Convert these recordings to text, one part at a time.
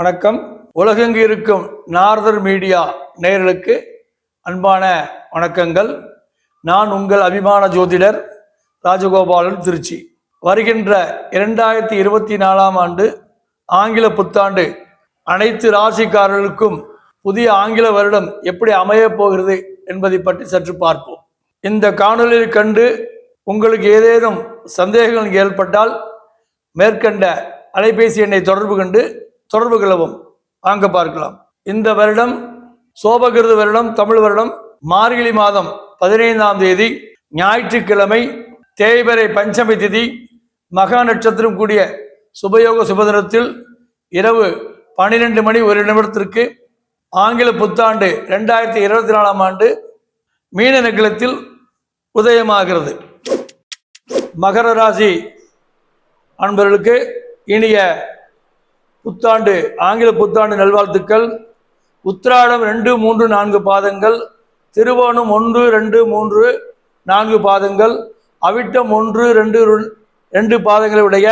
வணக்கம். உலகெங்கு இருக்கும் நார்தர் மீடியா நேயர்களுக்கு அன்பான வணக்கங்கள். நான் உங்கள் அபிமான ஜோதிடர் ராஜகோபாலன் திருச்சி. வருகின்ற இரண்டாயிரத்தி இருபத்தி நாலாம் ஆண்டு ஆங்கில புத்தாண்டு அனைத்து ராசிக்காரர்களுக்கும் புதிய ஆங்கில வருடம் எப்படி அமையப் போகிறது என்பதை பற்றி சற்று பார்ப்போம். இந்த காணொலியில் கண்டு உங்களுக்கு ஏதேனும் சந்தேகங்கள் ஏற்பட்டால் மேற்கண்ட அலைபேசி எண்ணை தொடர்பு கொண்டு தொடர்பு கொள்ளவும். வாங்க பார்க்கலாம். இந்த வருடம் சோபகிருத வருடம் தமிழ் வருடம் மார்கழி மாதம் பதினைந்தாம் தேதி ஞாயிற்றுக்கிழமை தேய்பிறை பஞ்சமி திதி மகா நட்சத்திரம் கூடிய சுபயோக சுபதினத்தில் இரவு பன்னிரெண்டு மணி ஒரு நிமிடத்திற்கு ஆங்கில புத்தாண்டு ரெண்டாயிரத்தி இருபத்தி நாலாம் ஆண்டு மீன நகலத்தில் உதயமாகிறது. மகர ராசி அன்பர்களுக்கு இனிய புத்தாண்டு ஆங்கில புத்தாண்டு நல்வாழ்த்துக்கள். உத்திராடம் ரெண்டு மூன்று நான்கு பாதங்கள். திருவோணம் ஒன்று ரெண்டு மூன்று நான்கு பாதங்கள். அவிட்டம் ஒன்று ரெண்டு ரெண்டு பாதங்களுடைய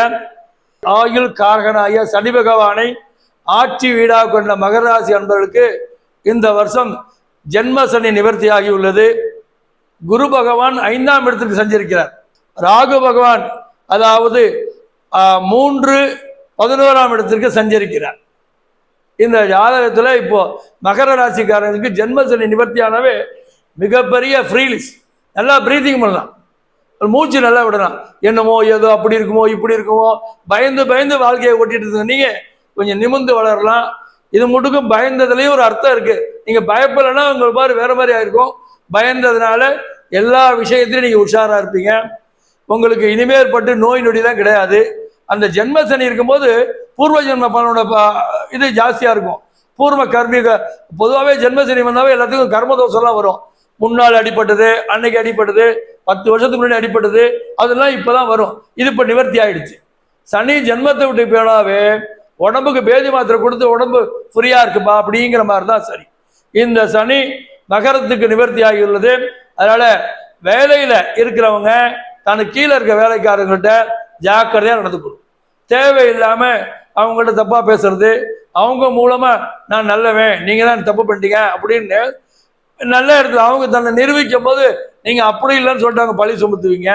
ஆயுள் காரகனாய சனி பகவானை ஆட்சி வீடாக கொண்ட மகராசி அன்பர்களுக்கு இந்த வருஷம் ஜென்ம சனி நிவர்த்தியாகி உள்ளது. குரு பகவான் ஐந்தாம் இடத்துக்கு சஞ்சரிக்கிறார். ராகு பகவான் அதாவது மூன்று பதினோராம் இடத்திற்கு சஞ்சரிக்கிறார். இந்த ஜாதகத்தில் இப்போ மகர ராசிக்காரனுக்கு ஜென்மசனி நிவர்த்தியானவே மிகப்பெரிய ஃப்ரீலிஸ் நல்லா ப்ரீதிங் பண்ணலாம். ஒரு மூச்சு நல்லா விடலாம். என்னமோ ஏதோ அப்படி இருக்குமோ இப்படி இருக்குமோ பயந்து பயந்து வாழ்க்கையை ஓட்டிட்டு இருந்தீங்க கொஞ்சம் நிமிர்ந்து வளரலாம். இது மட்டுக்கும் பயந்ததுலேயும் ஒரு அர்த்தம் இருக்குது நீங்கள் பயப்படலைன்னா உங்கள் பாரு வேறு மாதிரி ஆயிருக்கும். பயந்ததுனால எல்லா விஷயத்திலையும் நீங்கள் உஷாராக இருப்பீங்க. உங்களுக்கு இனிமேற்பட்டு நோய் நொடிலாம் கிடையாது. அந்த ஜென்ம சனி இருக்கும்போது பூர்வ ஜென்ம பலனோட இது ஜாஸ்தியாக இருக்கும். பூர்வ கர்மிக பொதுவாகவே ஜென்ம சனி வந்தாவே எல்லாத்துக்கும் கர்ம தோஷம்லாம் வரும். முன்னால் அடிபட்டது அன்னைக்கு அடிபட்டது பத்து வருஷத்துக்கு முன்னாடி அடிபட்டது அதெல்லாம் இப்போ தான் வரும். இது இப்போ நிவர்த்தி ஆயிடுச்சு. சனி ஜென்மத்தை விட்டு போனாவே உடம்புக்கு பேதி மாத்திரை கொடுத்து உடம்பு ஃப்ரீயாக இருக்குப்பா அப்படிங்கிற மாதிரி தான் சரி இந்த சனி நகரத்துக்கு நிவர்த்தி ஆகியுள்ளது அதனால வேலையில் இருக்கிறவங்க தனக்கு கீழே இருக்க வேலைக்காரங்கள்ட்ட ஜாக்கிரதையாக நடந்துக்கணும் தேவையில்லாம அவங்கள்ட்ட தப்பா பேசுறது. அவங்க மூலமா நான் நல்லவன் நீங்க தான் தப்பு பண்ணிட்டீங்க அப்படின்னு நல்ல இடத்துல அவங்க தன்னை நிரூபிக்கும் போது நீங்க அப்படி இல்லைன்னு சொல்லிட்டு அவங்க பழி சுமத்துவீங்க.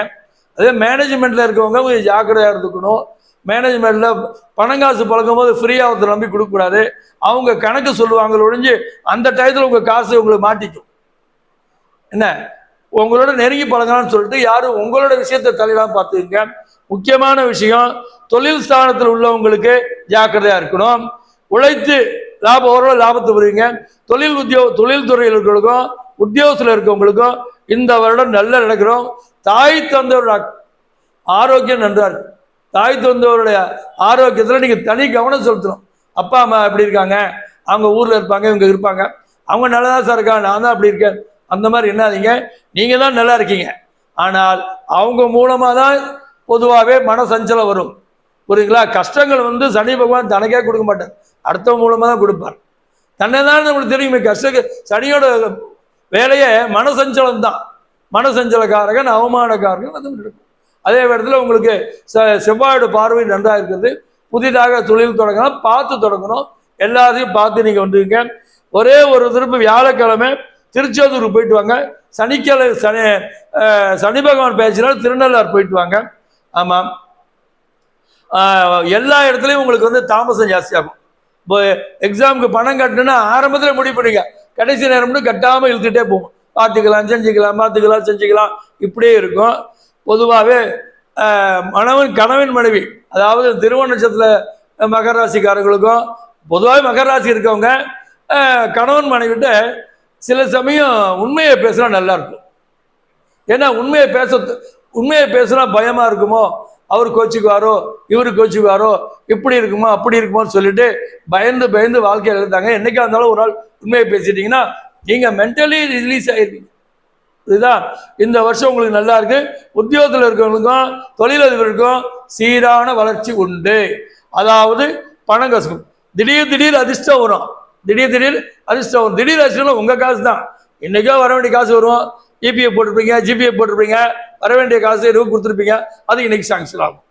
அதே மேனேஜ்மெண்ட்ல இருக்கவங்க கொஞ்சம் ஜாக்கிரதையா இருந்துக்கணும். மேனேஜ்மெண்ட்ல பணங்காசு பழக்கும் போது ஃப்ரீயா ஒருத்தர் நம்பி கொடுக்கக்கூடாது. அவங்க கணக்கு சொல்லுவாங்க ஒழிஞ்சு அந்த டயத்துல உங்க காசு உங்களுக்கு மாட்டிக்கும். என்ன? உங்களோட நெருங்கி பழகலாம்னு சொல்லிட்டு யாரும் உங்களோட விஷயத்தை தலையெல்லாம் பார்த்துக்கங்க. முக்கியமான விஷயம் தொழில் ஸ்தானத்தில் உள்ளவங்களுக்கு ஜாக்கிரதையா இருக்கணும். உழைத்து லாபம் ஓரளவு லாபத்தை புரியுங்க தொழில் உத்தியோக தொழில் துறையில் இருக்கிறவங்களுக்கும் உத்தியோகத்தில் இருக்கவங்களுக்கும் இந்த வருடம் நல்லா நடக்கிறோம். தாய் தந்தவரோட ஆரோக்கியம் நன்றார் தாய் தந்தவருடைய ஆரோக்கியத்தில் நீங்கள் தனி கவனம் செலுத்தணும். அப்பா அம்மா எப்படி இருக்காங்க? அவங்க ஊரில் இருப்பாங்க இவங்க இருப்பாங்க. அவங்க நல்லா தான் சார் இருக்காங்க நான் தான் அப்படி இருக்கேன். அந்த மாதிரி என்னாதீங்க நீங்கள் தான் நல்லா இருக்கீங்க. ஆனால் அவங்க மூலமாக தான் பொதுவாகவே மன சஞ்சலம் வரும். புரியுங்களா கஷ்டங்கள் வந்து சனி பகவான் தனக்கே கொடுக்க மாட்டார். அடுத்தவங்க மூலமாக தான் கொடுப்பார். தன்னை தான் நம்மளுக்கு தெரியுமே. கஷ்ட சனியோட வேலையே மன சஞ்சலம் தான். மனசஞ்சலக்காரகன் அவமானக்காரகன் அது இருக்கும் அதே இடத்துல உங்களுக்கு செ- செவ்வாயோட பார்வை நன்றாக இருக்குது புதிதாக தொழில் தொடங்கணும் பார்த்து தொடங்கணும். எல்லாத்தையும் பார்த்து நீங்கள் வந்துருங்க. ஒரே ஒரு திருப்பி வியாழக்கிழமை திருச்செந்தூர் போயிட்டு வாங்க. சனிக்கிழமை சனி சனி பகவான் பேச்சினால் திருநள்ளார் போயிட்டு வாங்க. ஆமாம் எல்லா இடத்துலையும் உங்களுக்கு வந்து தாமசம் ஜாஸ்தியாகும். இப்போ எக்ஸாமுக்கு பணம் கட்டணும்னா ஆரம்பத்தில் முடிவு பண்ணுங்க கடைசி நேரம் மட்டும் கட்டாமல் இழுத்துட்டே போகும் பார்த்துக்கலாம் செஞ்சுக்கலாம் பார்த்துக்கலாம் செஞ்சுக்கலாம். இப்படியே இருக்கும். பொதுவாகவே மணவன் கணவன் மனைவி. அதாவது திருவண நட்சத்திர மகர ராசிக்காரங்களுக்கும் பொதுவாகவே மகர ராசி இருக்கவங்க கணவன் மனைவிட்ட சில சமயம் உண்மையை பேசினா நல்லா இருக்கும். ஏன்னா உண்மையை பேச உண்மையை பேசுனா பயமா இருக்குமோ? அவர் கோச்சுக்குவாரோ? இவர் கோச்சுக்குவாரோ? இப்படி இருக்குமோ? அப்படி இருக்குமோன்னு சொல்லிட்டு பயந்து பயந்து வாழ்க்கையில் இருந்தாங்க என்னைக்கா இருந்தாலும் ஒரு நாள் உண்மையை பேசிட்டீங்கன்னா நீங்க மென்டலி ரிலீஸ் ஆயிருவீங்க. இதுதான். இந்த வருஷம் உங்களுக்கு நல்லா இருக்கு. உத்தியோகத்தில் இருக்கிறவங்களுக்கும் தொழிலதிபருக்கும் சீரான வளர்ச்சி உண்டு. அதாவது பணம் கசக்கும். திடீர் திடீர் அதிர்ஷ்டம் வரும். திடீர் திடீர் அதிர்ஷ்டம் வரும். திடீர் அதிர்ஷ்டம் உங்க காசு தான் இன்னைக்கோ வர வேண்டிய காசு வரும். இபிஎஃப் போட்டிருப்பீங்க ஜிபிஎஃப் போட்டிருப்பீங்க. வர வேண்டிய காசு எதுவும் கொடுத்துருப்பீங்க. அது இன்னைக்கு சாங்ஷன் ஆகும்.